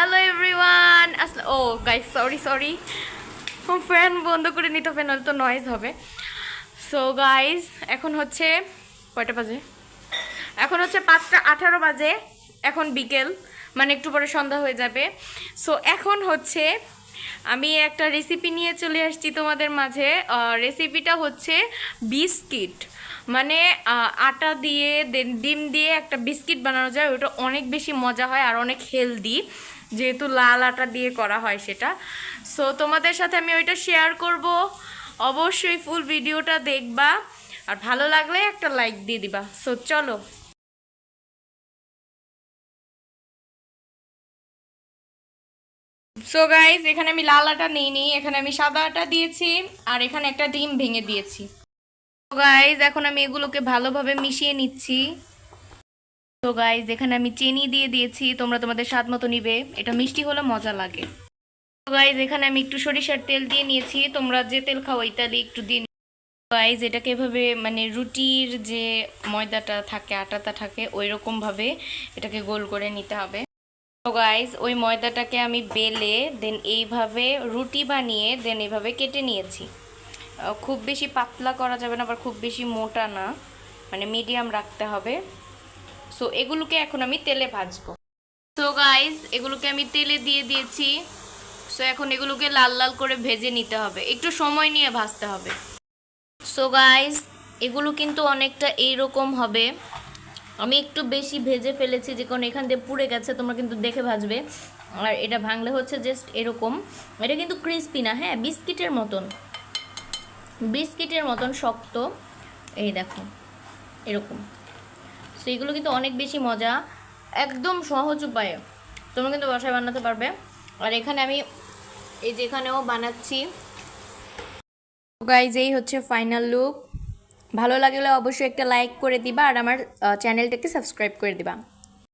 Hello everyone আসলে ও guys sorry sorry fan বন্ধ করে নিতে হবে, নাহলে তো নয়েজ হবে। সো গাইস এখন হচ্ছে কয়টা বাজে? এখন হচ্ছে পাঁচটা আঠারো বাজে, এখন বিকেল মানে একটু পরে সন্ধ্যা হয়ে যাবে। সো এখন হচ্ছে আমি একটা রেসিপি নিয়ে চলে আসছি তোমাদের মাঝে। রেসিপিটা হচ্ছে বিস্কিট। মানে আটা দিয়ে ডিম দিয়ে একটা বিস্কিট বানানো যায়, ওটা অনেক বেশি মজা হয় আর অনেক হেলদি যেহেতু লাল আটা দিয়ে করা হয় সেটা। সো তোমাদের সাথে আমি ওইটা শেয়ার করব। অবশ্যই ফুল ভিডিওটা দেখবা। আর ভালো লাগলে একটা লাইক দিয়ে দিবা। সো চলো। সো গাইজ এখানে আমি লাল আটা নিইনি, এখানে আমি সাদা আটা দিয়েছি, আর এখানে একটা ডিম ভেঙে দিয়েছি। তো গাইজ এখন আমি এগুলোকে ভালোভাবে মিশিয়ে নিচ্ছি। তো গাইজ এখানে আমি চিনি দিয়ে দিয়েছি, তোমরা তোমাদের স্বাদ মতো নিবে, এটা মিষ্টি হলে মজা লাগে। তো গাইজ এখানে আমি একটু সরিষার তেল দিয়ে নিয়েছি, তোমরা যে তেল খাও তেলই একটু দিয়ে গাইজ এটাকে এভাবে মানে রুটির যে ময়দাটা থাকে, আটাটা থাকে ওই রকমভাবে এটাকে গোল করে নিতে হবে। তো গাইজ ওই ময়দাটাকে আমি বেলে দেন এইভাবে রুটি বানিয়ে দেন এইভাবে কেটে নিয়েছি। খুব বেশি পাতলা করা যাবে না, আবার খুব বেশি মোটা না মানে মিডিয়াম রাখতে হবে। সো এগুলোকে এখন আমি তেলে ভাজবো। সো গাইজ এগুলোকে আমি তেলে দিয়ে দিয়েছি। সো এখন এগুলোকে লাল লাল করে ভেজে নিতে হবে। একটু সময় নিয়ে ভাজতে হবে। সো গাইজ এগুলো কিন্তু অনেকটা এইরকম হবে। আমি একটু বেশি ভেজে ফেলেছি, যে কারণ এখান দিয়ে পুড়ে গেছে, তোমরা কিন্তু দেখে ভাজবে। আর এটা ভাঙলে হচ্ছে জাস্ট এরকম। এটা কিন্তু ক্রিস্পি না হ্যাঁ বিস্কিটের মতন। বিস্কিটের মতন শক্ত। এই দেখো, এরকম। সো এগুলো কিন্তু অনেক বেশি মজা। একদম সহজ উপায়ে। তোমরা কিন্তু বাসায় বানাতে পারবে। আর এখানে আমি এই যেখানেও বানাচ্ছি। গাইজ এই হচ্ছে ফাইনাল লুক ভালো লাগলে অবশ্যই একটা লাইক করে দিবা আর আমার চ্যানেলটাকে সাবস্ক্রাইব করে দিবা।